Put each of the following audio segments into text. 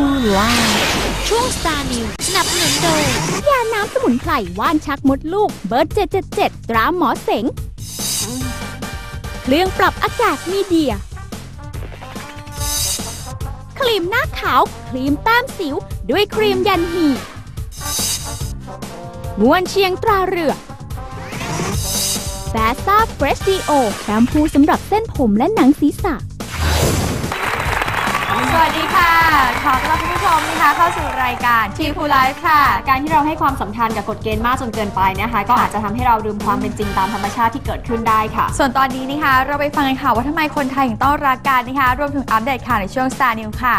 ูลาช่วง Star New สนับสนุนโดยยาน้ำสมุนไพรว่านชักมดลูกเบอร์ด777 ตราหมอเสง เครื่องปรับอากาศมีเดีย ครีมหน้าขาว ครีมแต้มสิว ด้วยครีมยันหีม้วนเชียงตราเรือแบซ่าเฟรชดีโอแชมพูสำหรับเส้นผมและหนังศีรษะ ขอต้อนรับคุณผู้ชมนะคะเข้าสู่รายการทีพูไลฟ์ค่ะ การที่เราให้ความสำคัญกับกฎเกณฑ์มากจนเกินไปนะคะ ก็อาจจะทำให้เราลืมความเป็นจริงตามธรรมชาติที่เกิดขึ้นได้ค่ะ ส่วนตอนนี้นะคะ เราไปฟังกันค่ะว่าทำไมคนไทยถึงต้องรักกันนะคะ รวมถึงอัปเดตข่าวในช่วง Star News ค่ะ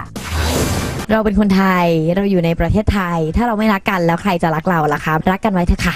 เราเป็นคนไทยเราอยู่ในประเทศไทย ถ้าเราไม่รักกันแล้วใครจะรักเราล่ะครับรักกันไว้เถอะค่ะ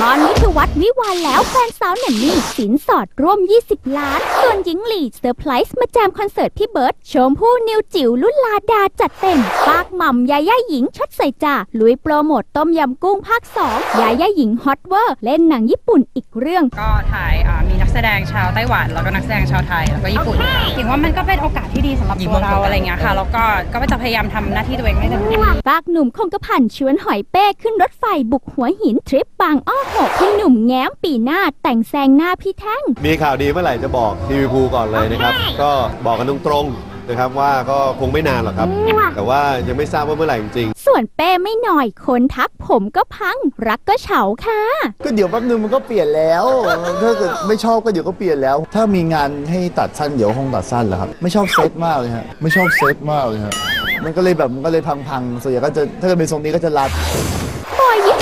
บอลวิทยวัฒน์วิวาห์แล้วแฟนสาวแหนมมี่สินสอดร่วม 20 ล้าน ส่วนหญิงหลีเซอร์ไพรส์มาแจมคอนเสิร์ตพี่เบิร์ดชมพู่นิวจิ๋วลุลาดาจัดเต็มปากหม่ำยาย่าหญิงชดใส่จ่าลุยโปรโมทต้มยำกุ้งภาค 2 ยาย่าหญิงฮอตเวอร์ เล่นหนังญี่ปุ่นอีกเรื่อง ก็ถ่ายอ่ามีนักแสดงชาวไต้หวัน แล้วก็นักแสดงชาวไทยแล้วก็ญี่ปุ่นหญิงว่ามันก็เป็นโอกาสที่ดีสำหรับตัวเราอะไรเงี้ยค่ะแล้วก็ก็จะพยายามทำหน้าที่ตัวเองให้เต็มที่ปากหนุ่มคงกระพันชวนหอยเป้ขึ้นรถไฟบุกหัวหินทริปบางอ้อหกพี่หนุ่มแง้มปีหน้าแต่งแซงหน้าพี่แท่ง มีข่าวดีเมื่อไหร่จะบอกทีวีพูก่อนเลยนะครับ ก็บอกกันตรงๆนะครับว่าก็คงไม่นานหรอกครับ แต่ว่ายังไม่ทราบว่าเมื่อไหร่จริงส่วนเป้ไม่หน่อยคนทักผมก็พัง รักก็เฉาค่ะ ก็เดี๋ยวแป๊บนึงมันก็เปลี่ยนแล้วถ้าเกิดไม่ชอบก็เดี๋ยวก็เปลี่ยนแล้ว ถ้ามีงานให้ตัดสั้นเดี๋ยวคงตัดสั้นแหละครับ ไม่ชอบเซตมากเลยฮะไม่ชอบเซตมากเลยฮะมันก็เลยแบบมันก็เลยพังๆส่วนใหญ่ก็จะถ้าเกิดเป็นทรงนี้ก็จะรัดบอยยิป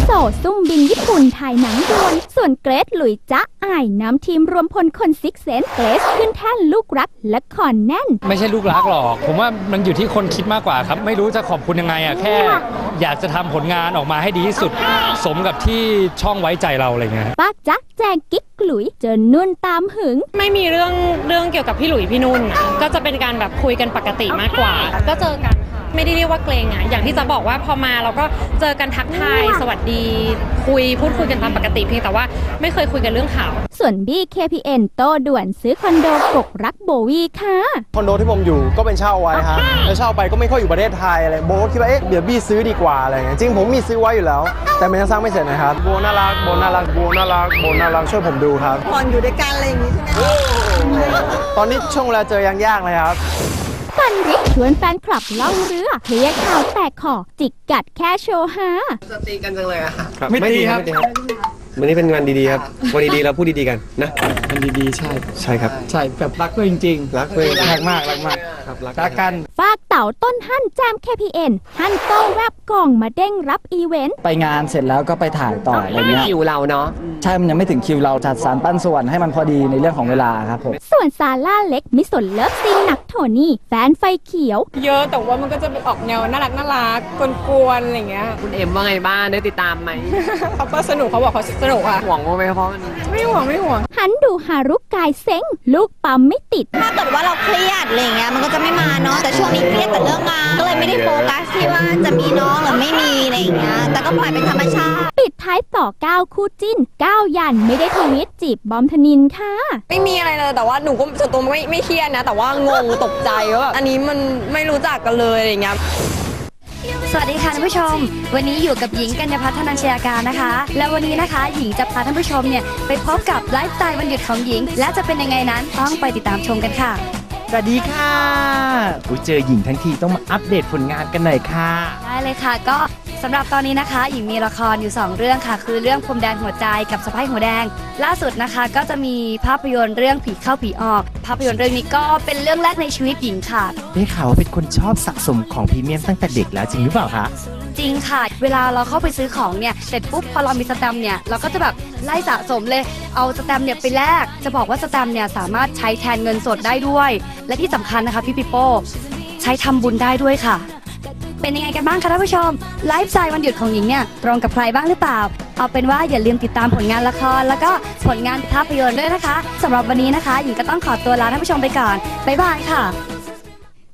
โซซุ่มบินญี่ปุ่นถ่ายหนังดวลส่วนเกรซหลุยจ๊ะอายนำทีมรวมพลคนซิกเซนเกรซขึ้นแท่นลูกรักและคอนแน่น ไม่ใช่ลูกรักหรอก ผมว่ามันอยู่ที่คนคิดมากกว่าครับ ไม่รู้จะขอบคุณยังไงอะแค่ อยากจะทำผลงานออกมาให้ดีที่สุด สมกับที่ช่องไว้ใจเราอะไรเงี้ยปากจ๊ะแจงกิ๊กห ลุยเจอนุ่นตามหึง ไม่มีเรื่องเรื่องเกี่ยวกับพี่หลุยพี่นุ่นอะก็จะเป็นการแบบคุยกันปกติมากกว่า ก็เจอกันค่ะไม่ได้เรียกว่าเกรงอะอย่างที่จะบอกว่าพอมาเราก็เจอกันทักทายสวัสดีคุยพูดคุยกันตามปกติเพียงแต่ว่าไม่เคยคุยกันเรื่องข่าว ส่วนบี้ KPN โตด่วนซื้อคอนโดกกรักโบวีค่ะ คอนโดที่ผมอยู่ก็เป็นเช่าไว้ฮะแล้วเช่าไปก็ไม่ค่อยอยู่ประเทศไทยอะไรโบก็คิดว่าเอ๊ะเดี๋ยวบี้ซื้อดีกว่าอะไรเงี้ยจริงผมมีซื้อไว้อยู่แล้ว แต่มันยังสร้างไม่เสร็จนะครับโบน่ารักโบน่ารักโบน่ารักโบน่ารักช่วยผมดูครับก่อนอยู่ด้วยกันอะไรอย่างงี้ใช่ไหมตอนนี้ช่วงเวลาเจอยังยากเลยครับ ฟันริกชวนแฟนคลับเล่าเรือเคลียร์ข่าวแตกคอจิกกัดแค่โชว์ฮาตีกันจังเลยอะค่ะ ไม่ตีครับ วันนี้เป็นงานดีๆครับ วันดีๆเราพูดดีๆกันนะมันดีๆใช่ ใช่ครับ ใช่แบบรักเพื่อนจริงๆ รักเพื่อนรักมากรักมากครับรักรักกันฝากเต่าต้นหั่นแจม KPN หั่นโตแวบกล่องมาเด้งรับอีเวนต์ไปงานเสร็จแล้วก็ไปถ่ายต่ออะไรเงี้ยคิวเราเนาะใช่ มันยังไม่ถึงคิวเราจัดสารปั้นส่วนให้มันพอดีในเรื่องของเวลาครับผมส่วนซาร่าเล็กมิสนเลิฟซีนหนักโทนี่แฟนไฟเขียว เยอะแต่ว่ามันก็จะออกแนวน่ารักน่ารักกวนๆอะไรเงี้ยคุณเอ็มว่าไงบ้างได้ติดตามไหมเขาก็สนุกเขาบอกเขาสนุกอะห่วงว่าไหมเพราะมันไม่ห่วงไม่ห่วงหันดูฮารุกายเซ็งลูกปั๊มไม่ติด ถ้าเกิดว่าเราเครียดอะไรอย่างเงี้ยมันก็จะไม่มาเนาะแต่ช่วงนี้เครียดกับเรื่องงาน ก็เลยไม่ได้โฟกัสที่ว่าจะมีน้องหรือไม่มีอะไรอย่างเงี้ย แต่ก็ปล่อยเป็นธรรมชาติ ปิดท้ายต่อ9คู่จิ้น9ยันไม่ได้ทวิตจีบบอมธนินค่ะ ไม่มีอะไรเลยแต่ว่าหนูก็ส่วนตัวไม่ไม่เครียดนะ แต่ว่างงตกใจว่าแบบอันนี้มันไม่รู้จักกันเลยอะไรเงี้ยสวัสดีค่ะท่านผู้ชม วันนี้อยู่กับหญิงกัญญาพัฒน์ธนัญชยาการนะคะ และวันนี้นะคะ หญิงจะพาท่านผู้ชมเนี่ยไปพบกับไลฟ์สไตล์วันหยุดของหญิง และจะเป็นยังไงนั้นต้องไปติดตามชมกันค่ะ สวัสดีค่ะอุยเจอหญิงทั้งทีต้องมาอัปเดตผลงานกันหน่อยค่ะ ได้เลยค่ะ ก็สำหรับตอนนี้นะคะ หญิงมีละครอยู่ 2 เรื่องค่ะ คือเรื่องพรมแดนหัวใจกับสะพ้ายหัวแดง ล่าสุดนะคะ ก็จะมีภาพยนตร์เรื่องผีเข้าผีออก ภาพยนตร์เรื่องนี้ก็เป็นเรื่องแรกในชีวิตหญิงค่ะ ได้ข่าวว่าเป็นคนชอบสะสมของพรีเมียมตั้งแต่เด็กแล้วจริงหรือเปล่าคะ จริงค่ะ เวลาเราเข้าไปซื้อของเนี่ย เสร็จปุ๊บพอเรามีสแตมป์เนี่ย เราก็จะแบบไล่สะสมเลย เอาสแตมป์เนี่ยไปแลก จะบอกว่าสแตมป์เนี่ยสามารถใช้แทนเงินสดได้ด้วย และที่สำคัญนะคะพี่ปิโป้ ใช้ทำบุญได้ด้วยค่ะ เป็นยังไงกันบ้างคะท่านผู้ชม ไลฟ์สไตล์วันหยุดของหญิงเนี่ย ตรงกับใครบ้างหรือเปล่า เอาเป็นว่าอย่าลืมติดตามผลงานละคร แล้วก็ผลงานภาพยนตร์ด้วยนะคะสำหรับวันนี้นะคะหญิงก็ต้องขอตัวลาท่านผู้ชมไปก่อนบ๊ายบายค่ะ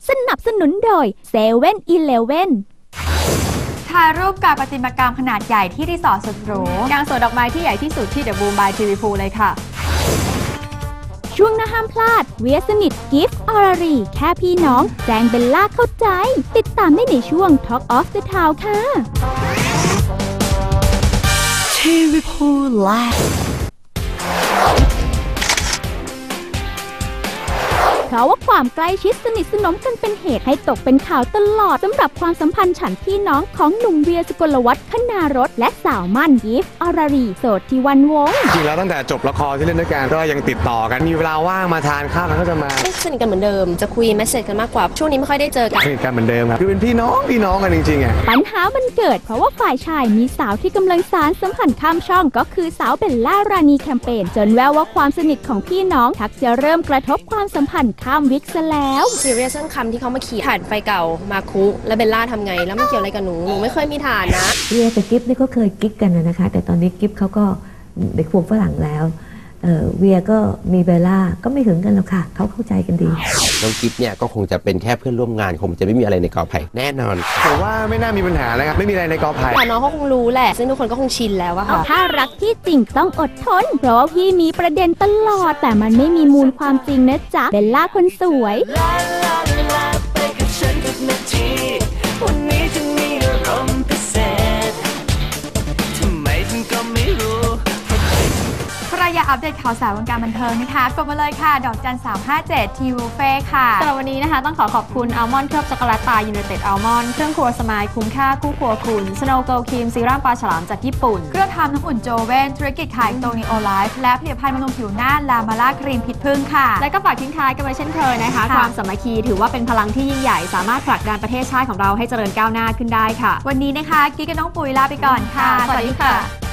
สนับสนุนโดยเซเว่นอีเลเว่น ถ่ายรูปกับประติมากรรมขนาดใหญ่ที่รีสอร์ทสุดหรูกางสวนดอกไม้ที่ใหญ่ที่สุดที่เดอะบูมบายทีวีพูเลยค่ะ ช่วงหน้าห้ามพลาด เวียสนิทกิฟต์อรรี แค่พี่น้อง แจงเบลล่าเข้าใจ ติดตามได้ในช่วง Talk of the Town ค่ะทีวีพูไลฟ์ เพราะว่าความใกล้ชิดสนิทสนมกันเป็นเหตุให้ตกเป็นข่าวตลอดสำหรับความสัมพันธ์ฉันพี่น้องของหนุ่มเวียสกลวัฒน์คณารถและสาวมั่นยิฟอรรีโสดที่วันวงศ์จริงแล้วตั้งแต่จบละครที่เล่นด้วยกันก็ยังติดต่อกันมีเวลาว่างมาทานข้าวกันก็จะมาสนิทกันเหมือนเดิมจะคุยเมสเซจกันมากกว่าช่วงนี้ไม่ค่อยได้เจอกันสนิทกันเหมือนเดิมครับคือเป็นพี่น้องพี่น้องกันจริงๆอะปัญหามันเกิดเพราะว่าฝ่ายชายมีสาวที่กำลังสารสัมพันธ์ข้ามช่องก็คือสาวเบลล่ารานีแคมเปญจนแววว่าความสนิทของพี่น้องทักจะเริ่มกระทบความสัมพันธ์ข้ามวิกซะแล้วซีเรียสเรื่องคำที่เขามาขี่ผ่านไฟเก่ามาคุ แล้วเบลล่าทำไง แล้วมันเกี่ยวอะไรกับหนู หนูไม่เคยมีฐานนะเวียกับกิฟเนี่ยก็เคยกิ๊กกันนะนะคะ แต่ตอนนี้กิฟเขาก็เด็กพวกฝรั่งแล้วเอ่อเวียก็มีเบลล่าก็ไม่ถึงกันหรอกค่ะเขาเข้าใจกันดี น้องกิฟเนี่ยก็คงจะเป็นแค่เพื่อนร่วมงานคงจะไม่มีอะไรในกอไผ่แน่นอนผมว่าไม่น่ามีปัญหานะครับไม่มีอะไรในกอไผ่แต่น้องเขาคงรู้แหละ ซึ่งทุกคนก็คงชินแล้วอะค่ะถ้ารักที่จริงต้องอดทน เพราะว่าพี่มีประเด็นตลอด แต่มันไม่มีมูลความจริงนะจ๊ะเบลล่าคนสวยวันนี้ อยากอัปเดตข่าวสารวงการบันเทิงนะคะกดมาเลยค่ะ ดอกจัน357ทีวูเฟ่ค่ะสำหรับวันนี้นะคะ ต้องขอขอบคุณอัลมอนด์เคลือบช็อกโกแลตตายูเนเต็ดอัลมอนด์เครื่องครัวสมายคุ้มค่าคู่ครัวคุณสโนว์เกิลครีมซีรั่มปลาฉลามจากญี่ปุ่น เครื่องทำน้ำอุ่นโจเวนธุรกิจขายโตนิโอไลฟ์และผลิตภัณฑ์บำรุงผิวหน้าลามาล่าครีมพิษพึ่งค่ะ และก็ฝากทิ้งท้ายกันไว้เช่นเคยนะคะ ค่ะ ความสามัคคีถือว่าเป็นพลังที่ยิ่งใหญ่สามารถผลักดันประเทศชาติของเราให้เจริญก้าวหน้าขึ้นได้ค่ะ วันนี้นะคะกิ๊กกับน้องปุ๋ยลาไปก่อนค่ะ สวัสดีค่ะ